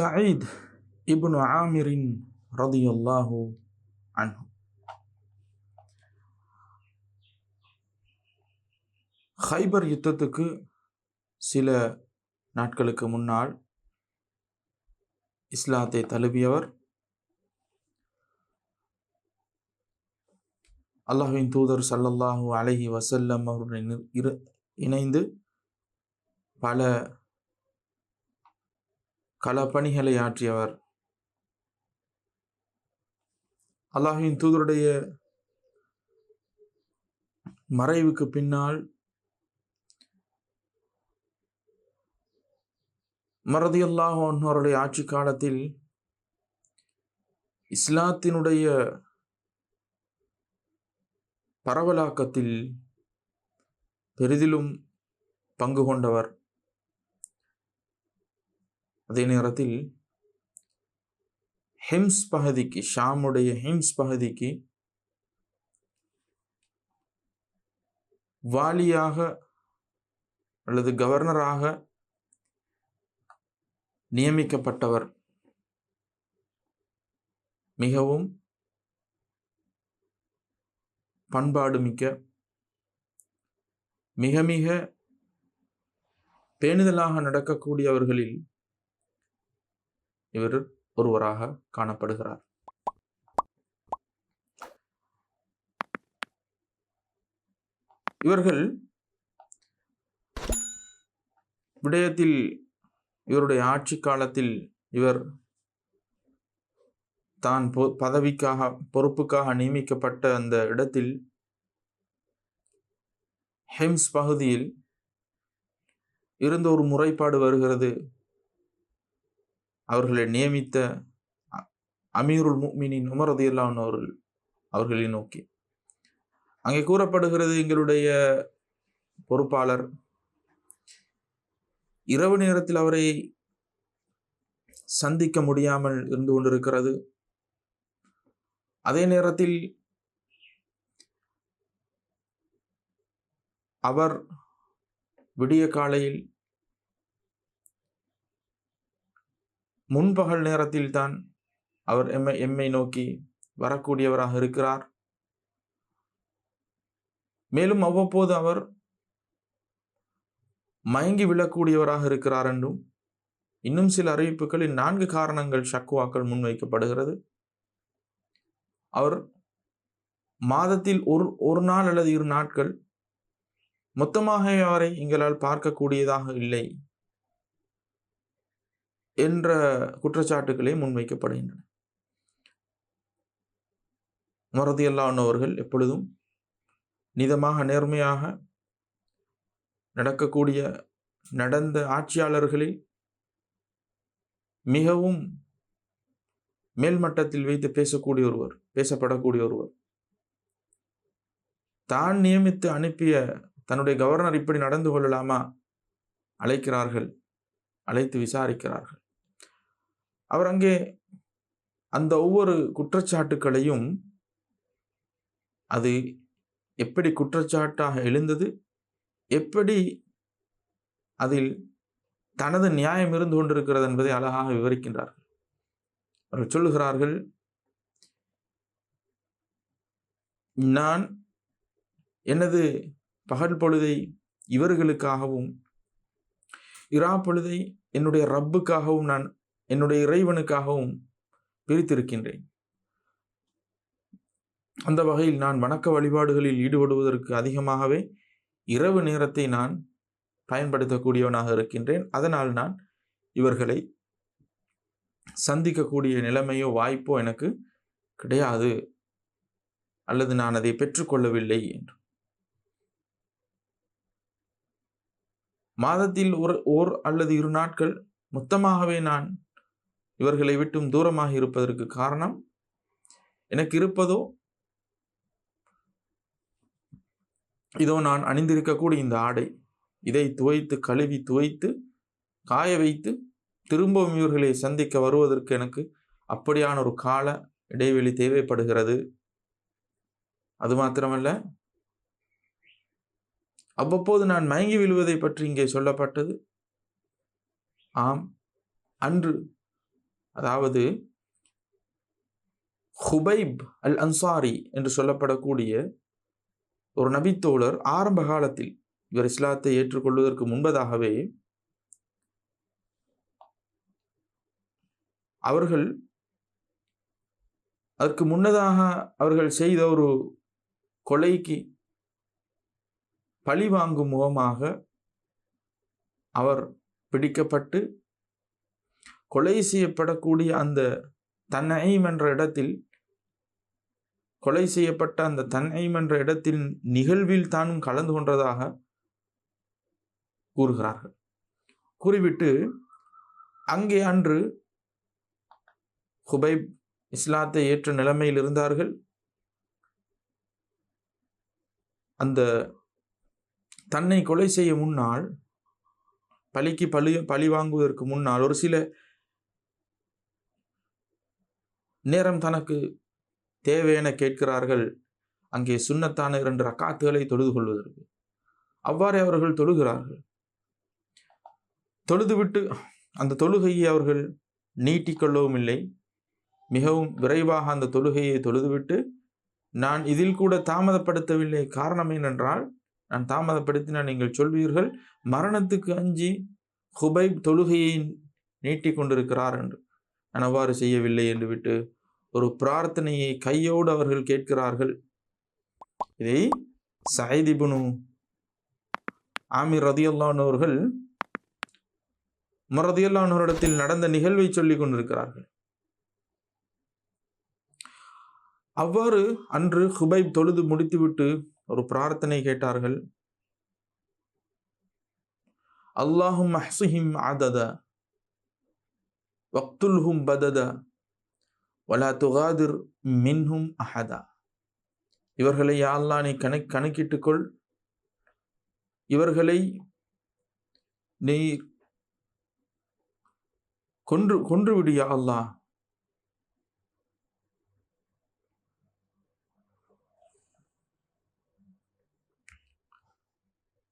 Zayed இப்னு ஆமிரின் ரதி அல்லாஹு அன்ஹு hyper யுத்தத்துக்கு சில நாட்களுக்கு முன்னால் இஸ்லாத்தை தழுவியவர் அல்லாஹின் தூதர் சல்லல்லாஹு அலஹி வசல்லம் அவருடன் இணைந்து பல களப்பணிகளை ஆற்றியவர். அல்லாஹின் தூதருடைய மறைவுக்கு பின்னால் மறதியல்லாஹ் அவருடைய ஆட்சி காலத்தில் இஸ்லாத்தினுடைய பரவலாக்கத்தில் பெரிதிலும் பங்கு கொண்டவர். அதே நேரத்தில் ஹிம்ஸ் பகுதிக்கு ஷாமுடைய ஹிம்ஸ் பகுதிக்கு வாலியாக அல்லது கவர்னராக நியமிக்கப்பட்டவர். மிகவும் பண்பாடு மிக்க மிக மிக பேணுதலாக நடக்கக்கூடியவர்களில் இவர் ஒருவராக காணப்படுகிறார். இவர்கள் விடயத்தில் இவருடைய ஆட்சி காலத்தில் இவர் தான் பொ- பதவிக்காக பொறுப்புக்காக நியமிக்கப்பட்ட அந்த இடத்தில் ஹெம்ஸ் பகுதியில் இருந்த ஒரு முறைப்பாடு வருகிறது. அவர்களை நியமித்த அமீருல் முக்மினின் உமர் ரதியல்லாஹு அவர்கள் அவர்களை நோக்கி. அங்கே கூறப்படுகிறது எங்களுடைய பொறுப்பாளர் இரவு நேரத்தில் அவரை சந்திக்க முடியாமல் இருந்து கொண்டிருக்கிறது. அதே நேரத்தில் அவர் விடிய காலையில் முன்பகல் நேரத்தில்தான் அவர் எம்மை எம்மை நோக்கி வரக்கூடியவராக இருக்கிறார். மேலும் அவ்வப்போது அவர் மயங்கி விழக்கூடியவராக இருக்கிறார் என்றும் இன்னும் சில அறிவிப்புகளில் நான்கு காரணங்கள் ஷக்குவாக்கள் முன்வைக்கப்படுகிறது அவர் மாதத்தில் ஒரு ஒரு நாள் அல்லது இரு நாட்கள் மொத்தமாக அவரை எங்களால் பார்க்கக்கூடியதாக இல்லை. என்ற குற்றச்சாட்டுகளே முன்வைக்கப்படுகின்றன. மறதி அவர்கள் எப்பொழுதும் நிதமாக நேர்மையாக நடக்கக்கூடிய நடந்த ஆட்சியாளர்களில் மிகவும் மேல்மட்டத்தில் வைத்து பேசக்கூடிய ஒருவர் பேசப்படக்கூடிய ஒருவர். தான் நியமித்து அனுப்பிய தன்னுடைய கவர்னர் இப்படி நடந்து கொள்ளலாமா? அழைக்கிறார்கள் அழைத்து விசாரிக்கிறார்கள். அவர் அங்கே அந்த ஒவ்வொரு குற்றச்சாட்டுக்களையும் அது எப்படி குற்றச்சாட்டாக எழுந்தது எப்படி அதில் தனது நியாயம் இருந்து கொண்டிருக்கிறது என்பதை அழகாக விவரிக்கின்றார்கள். அவர்கள் சொல்லுகிறார்கள் நான் எனது பகல் பொழுதை இவர்களுக்காகவும் இரா பொழுதை என்னுடைய ரப்புக்காகவும் நான் என்னுடைய இறைவனுக்காகவும் பிரித்திருக்கின்றேன். அந்த வகையில் நான் வணக்க வழிபாடுகளில் ஈடுபடுவதற்கு அதிகமாகவே இரவு நேரத்தை நான் பயன்படுத்தக்கூடியவனாக இருக்கின்றேன். அதனால் நான் இவர்களை சந்திக்கக்கூடிய நிலைமையோ வாய்ப்போ எனக்கு கிடையாது. அல்லது நான் அதை பெற்றுக்கொள்ளவில்லை என்று. மாதத்தில் ஒரு ஓர் அல்லது இரு நாட்கள் மொத்தமாகவே நான் இவர்களை விட்டும் தூரமாக இருப்பதற்கு காரணம் எனக்கு இருப்பதோ? இதோ நான் அணிந்திருக்கக்கூடிய இந்த ஆடை. இதை துவைத்து கழுவி துவைத்து காய வைத்து திரும்பவும் இவர்களை சந்திக்க வருவதற்கு எனக்கு அப்படியான ஒரு கால இடைவெளி தேவைப்படுகிறது. அது மாத்திரமல்ல. அவ்வப்போது நான் மயங்கி விழுவதை பற்றி இங்கே சொல்லப்பட்டது. ஆம் அன்று அதாவது ஹுபைப் அல் அன்சாரி என்று சொல்லப்படக்கூடிய ஒரு நபித்தோழர் ஆரம்ப காலத்தில் இவர் இஸ்லாத்தை ஏற்றுக்கொள்வதற்கு முன்பதாகவே அவர்கள் அதற்கு முன்னதாக அவர்கள் செய்த ஒரு கொலைக்கு பழி வாங்கும் முகமாக அவர் பிடிக்கப்பட்டு கொலை செய்யப்படக்கூடிய அந்த தன்னைம் என்ற இடத்தில் கொலை செய்யப்பட்ட அந்த தன்னைம் என்ற இடத்தில் நிகழ்வில் தானும் கலந்து கொண்டதாக கூறுகிறார்கள். கூறிவிட்டு அங்கே அன்று ஹுபைப் இஸ்லாத்தை ஏற்ற நிலைமையில் இருந்தார்கள். அந்த தன்னை கொலை செய்ய முன்னால் பழிக்கு பழி பழி வாங்குவதற்கு முன்னால் ஒரு சில நேரம் தனக்கு தேவையென கேட்கிறார்கள். அங்கே சுண்ணத்தான இரண்டு ரக்காத்துகளை தொழுது கொள்வதற்கு. அவ்வாறே அவர்கள் தொழுகிறார்கள். தொழுதுவிட்டு அந்த தொழுகையை அவர்கள் நீட்டிக்கொள்ளவும் இல்லை மிகவும் விரைவாக அந்த தொழுகையை தொழுதுவிட்டு நான் இதில் கூட தாமதப்படுத்தவில்லை. காரணம் என்னென்றால் நான் தாமதப்படுத்தினால் நீங்கள் சொல்வீர்கள் மரணத்துக்கு அஞ்சி ஹுபைப் தொழுகையை நீட்டி கொண்டிருக்கிறார் என்று. நான் அவ்வாறு செய்யவில்லை என்று விட்டு ஒரு பிரார்த்தனையை கையோடு அவர்கள் கேட்கிறார்கள். இதை சாயிதிபுனு ஆமீர் ரதியல்லானவர்கள் மரதியல்லானவரிடத்தில் நடந்த நிகழ்வை சொல்லிக் கொண்டிருக்கிறார்கள். அவ்வாறு அன்று ஹுபைப் தொழுது முடித்துவிட்டு ஒரு பிரார்த்தனை கேட்டார்கள். அல்லாஹும் அஹ்சுஹிம் ஆதத வக்துல்ஹும் பததா வலா துகாதிர் மின்ஹும் அஹதா. இவர்களை யாழ்லா நீ கணக் கணக்கிட்டுக்கொள். இவர்களை நீ கொன்று கொன்று விடு யா அல்லாஹ்.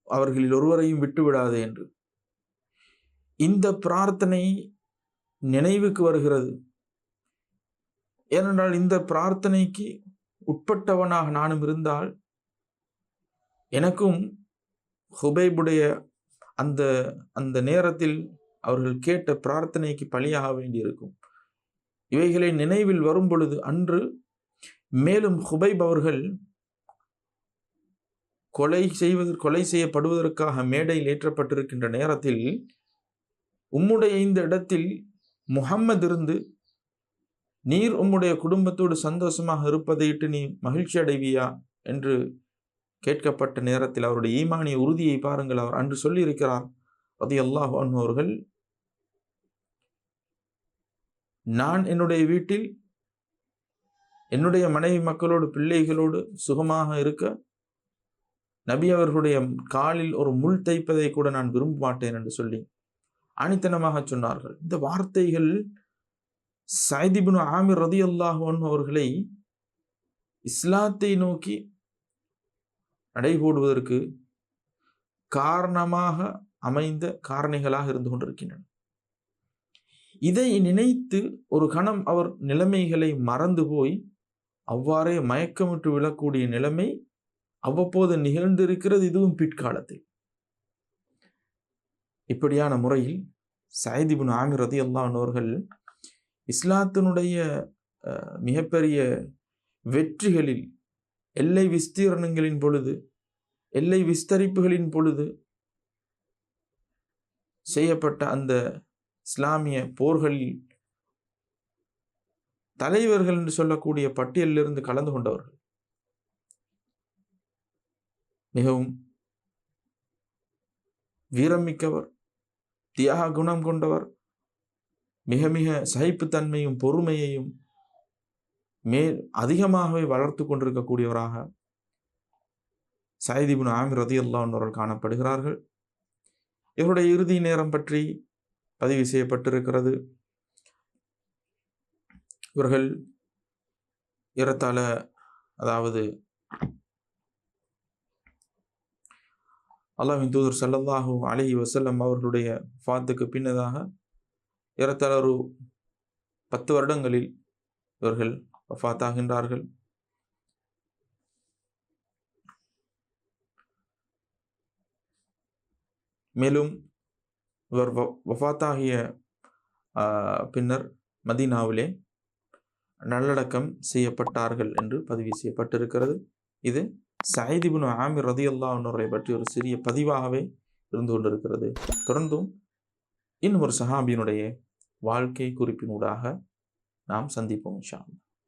அவர்களில் ஒருவரையும் விட்டுவிடாதே என்று. இந்த பிரார்த்தனை நினைவுக்கு வருகிறது. ஏனென்றால் இந்த பிரார்த்தனைக்கு உட்பட்டவனாக நானும் இருந்தால் எனக்கும் ஹுபைபுடைய அந்த அந்த நேரத்தில் அவர்கள் கேட்ட பிரார்த்தனைக்கு பலியாக வேண்டியிருக்கும். இவைகளை நினைவில் வரும் பொழுது அன்று மேலும் ஹுபைப் அவர்கள் கொலை செய்வது கொலை செய்யப்படுவதற்காக மேடையில் ஏற்றப்பட்டிருக்கின்ற நேரத்தில் உம்முடைய இந்த இடத்தில் முகம்மது இருந்து நீர் உம்முடைய குடும்பத்தோடு சந்தோஷமாக இருப்பதையிட்டு நீ மகிழ்ச்சி அடைவியா? என்று கேட்கப்பட்ட நேரத்தில் அவருடைய ஈமானிய உறுதியை பாருங்கள். அவர் அன்று சொல்லியிருக்கிறார் அது அல்லாஹ் அவர்கள் நான் என்னுடைய வீட்டில் என்னுடைய மனைவி மக்களோடு பிள்ளைகளோடு சுகமாக இருக்க நபி அவர்களுடைய காலில் ஒரு முள் தைப்பதை கூட நான் விரும்ப மாட்டேன் என்று சொல்லி அனித்தனமாக சொன்னார்கள். இந்த வார்த்தைகள் சைதிபுன் ஆமிர் ரதி அல்லாஹன் அவர்களை இஸ்லாத்தை நோக்கி நடைபோடுவதற்கு காரணமாக அமைந்த காரணிகளாக இருந்து கொண்டிருக்கின்றன. இதை நினைத்து ஒரு கணம் அவர் நிலைமைகளை மறந்து போய் அவ்வாறே மயக்கமிட்டு விழக்கூடிய நிலைமை அவ்வப்போது நிகழ்ந்திருக்கிறது. இதுவும் பிற்காலத்தில். இப்படியான முறையில் சைதிபின் ஆமிர் ரதி அல்லானவர்கள் இஸ்லாத்தினுடைய மிகப்பெரிய வெற்றிகளில் எல்லை விஸ்தீரணங்களின் பொழுது எல்லை விஸ்தரிப்புகளின் பொழுது செய்யப்பட்ட அந்த இஸ்லாமிய போர்களில் தலைவர்கள் என்று சொல்லக்கூடிய பட்டியலிலிருந்து கலந்து கொண்டவர்கள். மிகவும் வீரமிக்கவர் தியாக குணம் கொண்டவர். மிக மிக சகிப்புத்தன்மையும் பொறுமையையும் மேல் அதிகமாகவே வளர்த்து கொண்டிருக்கக்கூடியவராக சயதிபுன் ஆமிர் ரதி அல்லான்னவர்கள் காணப்படுகிறார்கள். இவருடைய இறுதி நேரம் பற்றி பதிவு செய்யப்பட்டிருக்கிறது. இவர்கள் ஏறத்தாழ அதாவது அல்லாஹின் தூதர் சல்லல்லாஹு அலஹி வசல்லம் அவர்களுடைய ஃபாத்துக்கு பின்னதாக ஏறத்தாழ ஒரு பத்து வருடங்களில் இவர்கள் வஃபாத்தாகின்றார்கள் மேலும் இவர் வ- வஃபாத்தாகிய ஆஹ், பின்னர் மதீனாவிலே நல்லடக்கம் செய்யப்பட்டார்கள் என்று பதிவு செய்யப்பட்டிருக்கிறது. இது சயதிபுன் ஆமிர் ரதி அவர்களை பற்றி ஒரு சிறிய பதிவாகவே இருந்து கொண்டிருக்கிறது. தொடர்ந்தும் இன்னும் ஒரு சஹாபியினுடைய வாழ்க்கை குறிப்பினூடாக நாம் சந்திப்போம் ஷாம்